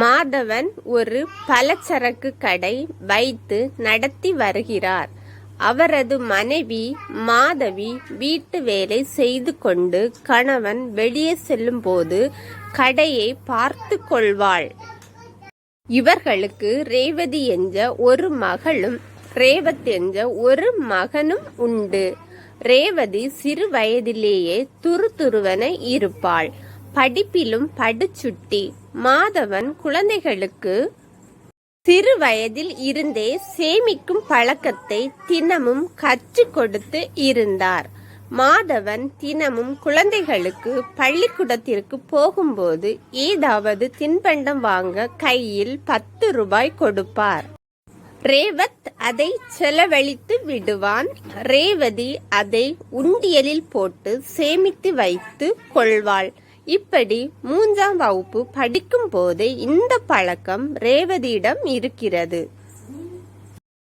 மாதவன் ஒரு பலச்சரக்கு கடை வைத்து நடத்தி வருகிறார். அவரது மனைவி மாதவி வீட்டு வேலை செய்து கொண்டு கணவன் வெளியே செல்லும்போது கடையை பார்த்து கொள்வாள். இவர்களுக்கு ரேவதி என்ற ஒரு மகளும் ரேவத் என்ற ஒரு மகனும் உண்டு. ரேவதி சிறு வயதிலேயே துரு துருவென இருப்பாள். படிப்பிலும் படுச்சுட்டி மாதவன் குழந்தைகளுக்கு சிறு வயதில் இருந்தே சேமிக்கும் பழக்கத்தை தினமும் கற்றுக் கொடுத்து இருந்தார். மாதவன் தினமும் குழந்தைகளுக்கு பள்ளிக்கூடத்திற்கு போகும்போது ஏதாவது தின்பண்டம் வாங்க கையில் பத்து ரூபாய் கொடுப்பார். ரேவத் அதை செலவழித்து விடுவான். ரேவதி அதை உண்டியலில் போட்டு சேமித்து வைத்து கொள்வாள். இப்படி மூன்றாம் வகுப்பு படிக்கும் போதே இந்த பழக்கம் ரேவதியிடம் இருக்கிறது.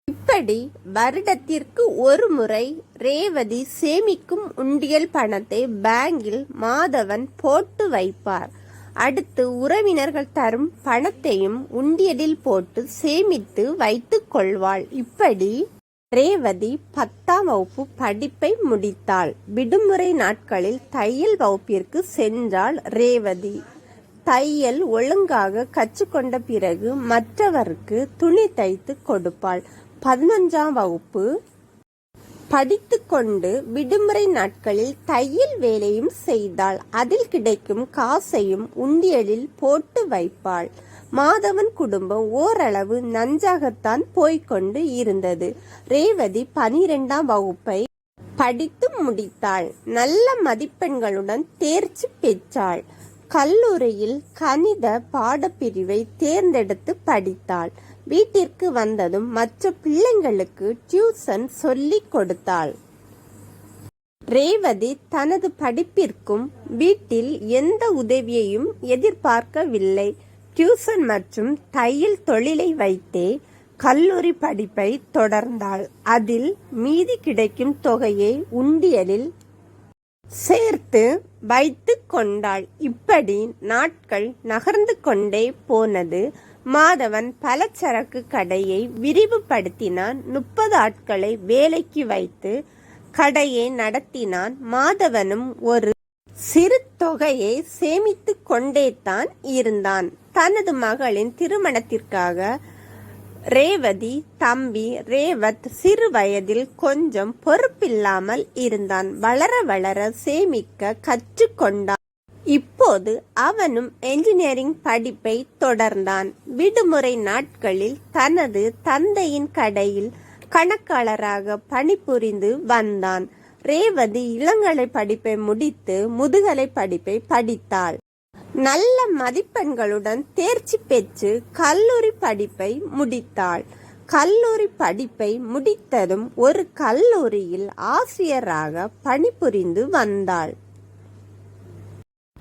இப்படி வருடத்திற்கு ஒரு முறை ரேவதி சேமிக்கும் உண்டியல் பணத்தை பேங்கில் மாதவன் போட்டு வைப்பார். அடுத்து உறவினர்கள் தரும் பணத்தையும் உண்டியலில் போட்டு சேமித்து வைத்துக் கொள்வாள். இப்படி ரேவதி பத்தாம் வகுப்பு படிப்பை முடித்தாள். விடுமுறை நாட்களில் தையல் வகுப்பிற்கு சென்றாள் ரேவதி. தையல் ஒழுங்காக கற்றுக்கொண்ட பிறகு மற்றவருக்கு துணி தைத்து கொடுப்பாள். பதினொன்றாம் வகுப்பு படித்துக்கொண்டு விடுமுறை நாட்களில் தையல் வேலையும் செய்தாள். அதில் கிடைக்கும் காசையும் உண்டியலில் போட்டு வைப்பாள். மாதவன் குடும்பம் ஓரளவு நஞ்சாகத்தான் போய்க்கொண்டு இருந்தது. ரேவதி பனிரெண்டாம் வகுப்பை படித்து முடித்தாள். நல்ல மதிப்பெண்களுடன் தேர்ச்சி பெற்றாள். கல்லூரியில் கணித பாடப்பிரிவை தேர்ந்தெடுத்து படித்தாள். வீட்டிற்கு வந்ததும் மற்ற பிள்ளைங்களுக்கு டியூசன் சொல்லிக் கொடுத்தாள். ரேவதி தனது படிப்பிற்கும் வீட்டில் எந்த உதவியையும் எதிர்பார்க்கவில்லை. டியூசன் மற்றும் தையல் தொழிலை வைத்தே கல்லூரி படிப்பை தொடர்ந்தாள். அதில் மீதி கிடைக்கும் தொகையை உண்டியலில் சேர்த்து வைத்து கொண்டாள். இப்படி நாட்கள் நகர்ந்து கொண்டே போனது. மாதவன் பலச்சரக்கு கடையை விரிவுபடுத்தினான். முப்பது ஆட்களை வேலைக்கு வைத்து கடையை நடத்தினான். மாதவனும் ஒரு சிறு தொகையை சேமித்து கொண்டே தான் இருந்தான். தனது மகளின் திருமணத்திற்காக ரேவதி தம்பி ரேவத் சிறு வயதில் கொஞ்சம் பொறுப்பில்லாமல் இருந்தான். வளர வளர சேமிக்க கற்றுக்கொண்டான். இப்போது அவனும் என்ஜினியரிங் படிப்பை தொடர்ந்தான். விடுமுறை நாட்களில் தனது தந்தையின் கடையில் கணக்காளராக பணிபுரிந்து வந்தான். ரேவதி இளங்கலை படிப்பை முடித்து முதுகலை படிப்பை படித்தாள். நல்ல மதிப்பெண்களுடன் தேர்ச்சி பெற்று கல்லூரி படிப்பை முடித்தாள். கல்லூரி படிப்பை முடித்ததும் ஒரு கல்லூரியில் ஆசிரியராக பணிபுரிந்து வந்தாள்.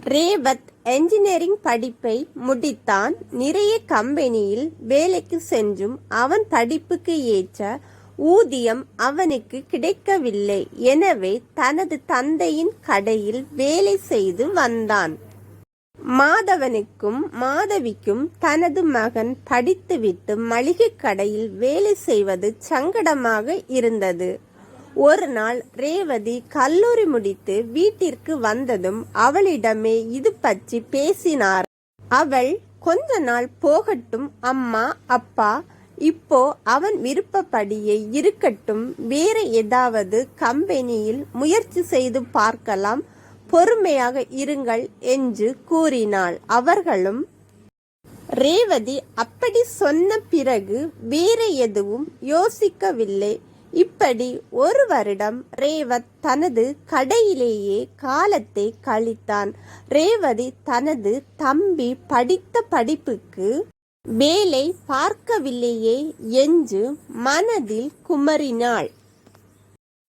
ரேவத் என்ஜினியரிங் படிப்பை முடித்தான். நிறைய கம்பெனியில் வேலைக்கு சென்றும் அவன் படிப்புக்கு ஏற்ற ஊதியம் அவனுக்கு கிடைக்கவில்லை. எனவே தனது தந்தையின் கடையில் வேலை செய்து வந்தான். மாதவனுக்கும் மாதவிக்கும் தனது மகன் படித்துவிட்டு மளிகை கடையில் வேலை செய்வது சங்கடமாக இருந்தது. ஒரு நாள் ரேவதி கல்லூரி முடித்து வீட்டிற்கு வந்ததும் அவளிடமே இது பற்றி பேசினார். அவள் கொஞ்ச நாள் போகட்டும் அம்மா அப்பா. இப்போ அவன் விருப்பப்படியே இருக்கட்டும். வேற ஏதாவது கம்பெனியில் முயற்சி செய்து பார்க்கலாம். பொறுமையாக இருங்கள் என்று கூறினாள். அவர்களும் ரேவதி அப்படி சொன்ன பிறகு வேற எதுவும் யோசிக்கவில்லை. இப்படி ஒரு வருடம் ரேவத் தனது கடையிலேயே காலத்தை கழித்தான். ரேவதி தனது தம்பி படித்த படிப்புக்கு வேலை பார்க்கவில்லையே என்று மனதில் குமரினாள்.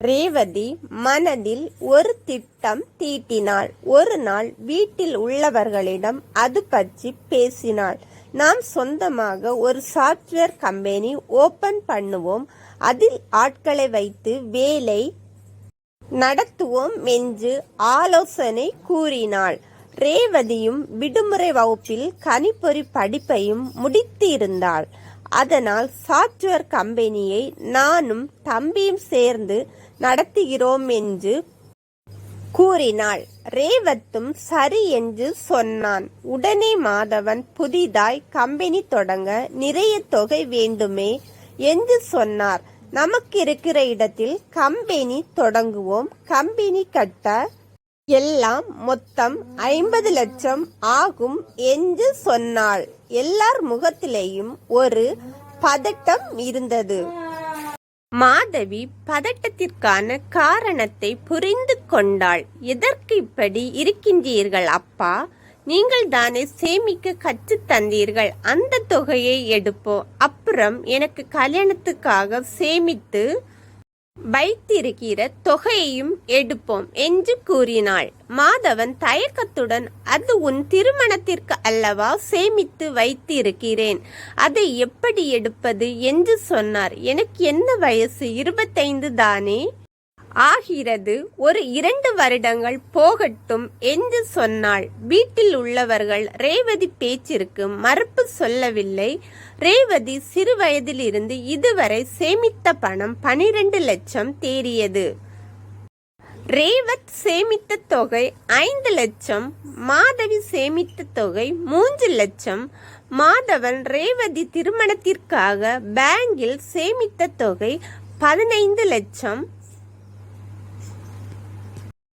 ரேவதி மனதில் ஒரு திட்டம் தீட்டினாள். ஒரு நாள் வீட்டில் உள்ளவர்களிடம் அது பற்றி பேசினாள். நாம் சொந்தமாக ஒரு சாப்ட்வேர் கம்பெனி ஓபன் பண்ணுவோம். அதில் ஆட்களை வைத்து வேலை நடத்துவோம் என்று ஆலோசனை கூறினாள். ரேவதியும் விடுமுறை வகுப்பில் கணிப்பொறி படிப்பையும் முடித்து இருந்தாள் அதனால் சாப்ட்வேர் கம்பெனியை நானும் தம்பியும் சேர்ந்து நடத்துகிறோம் என்று கூறினாள். ரேவத்தும் சரி என்று சொன்னான். உடனே மாதவன் புதிதாய் கம்பெனி தொடங்க நிறைய தொகை வேண்டுமே என்று சொன்னார். நமக்கு இருக்கிற இடத்தில் கம்பெனி தொடங்குவோம். கம்பெனி கட்ட எல்லாம் மொத்தம் ஐம்பது லட்சம் ஆகும் என்று சொன்னாள். எல்லார் முகத்திலேயும் ஒரு பதட்டம் இருந்தது. மாதவி பதட்டத்திற்கான காரணத்தை புரிந்து கொண்டாள். எதற்கு இப்படி இருக்கின்றீர்கள் அப்பா? நீங்கள் தானே சேமிக்க கற்றுத் தந்தீர்கள். அந்த தொகையை எடுப்போம். அப்புறம் எனக்கு கல்யாணத்துக்காக சேமித்து வைத்திருக்கிற தொகையையும் எடுப்போம் என்று கூறினாள். மாதவன் தயக்கத்துடன் அது உன் திருமணத்திற்கு அல்லவா சேமித்து வைத்திருக்கிறேன். அதை எப்படி எடுப்பது? என்று சொன்னார். எனக்கு என்ன வயசு? இருபத்தைந்து தானே? ஆகிறது ஒரு இரண்டு வருடங்கள் போகட்டும் என்று சொன்னாள். வீட்டில் உள்ளவர்கள் ரேவதி பேச்சிற்கு மறுப்பு சொல்லவில்லை. ரேவதி சிறு வயதிலிருந்து இதுவரை சேமித்த பணம் பனிரெண்டு லட்சம் தேறியது. ரேவத் சேமித்த தொகை ஐந்து லட்சம் மாதவி சேமித்த தொகை மூன்று லட்சம். மாதவன் ரேவதி திருமணத்திற்காக பேங்கில் சேமித்த தொகை பதினைந்து லட்சம்.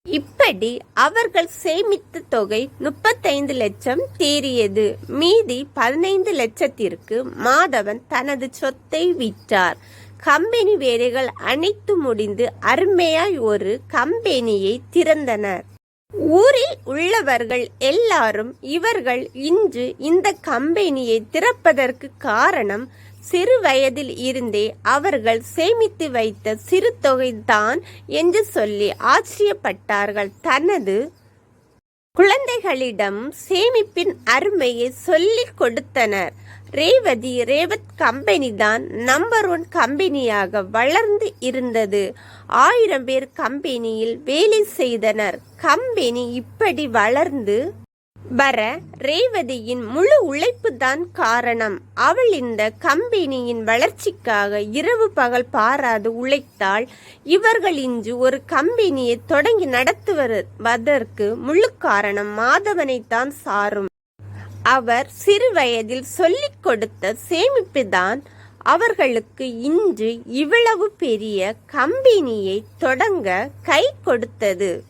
இப்படி அவர்கள் சேமித்த தொகை முப்பத்தைந்து லட்சம் தேறியது. மீதி பதினைந்து லட்சத்திற்கு மாதவன் தனது சொத்தை விற்றார். கம்பெனி வேலைகள் அனைத்து முடிந்து அருமையாய் ஒரு கம்பெனியை திறந்தனர். ஊரில் உள்ளவர்கள் எல்லாரும் இவர்கள் இன்று இந்த கம்பெனியை திறப்பதற்கு காரணம் சிறு வயதில் இருந்தே அவர்கள் சேமித்து வைத்த சிறு தொகைதான் என்று சொல்லி ஆச்சரியப்பட்டார்கள். தனது குழந்தைகளிடம் சேமிப்பின் அருமையை சொல்லிக் கொடுத்தனர். ரேவதி ரேவத் கம்பெனி தான் நம்பர் ஒன் கம்பெனியாக வளர்ந்து இருந்தது. ஆயிரம் பேர் கம்பெனியில் வேலை செய்தனர். கம்பெனி இப்படி வளர்ந்து வர ரேவதியின் முழு உழைப்பு தான் காரணம். அவள் இந்த கம்பெனியின் வளர்ச்சிக்காக இரவு பகல் பாராது உழைத்தாள். இவர்கள் இன்று ஒரு கம்பெனியை தொடங்கி நடத்துவதற்கு முழு காரணம் மாதவனைத்தான் சாரும். அவர் சிறு வயதில் சொல்லிக் கொடுத்த சேமிப்புதான். அவர்களுக்கு இன்று இவ்வளவு பெரிய கம்பெனியை தொடங்க கை கொடுத்தது.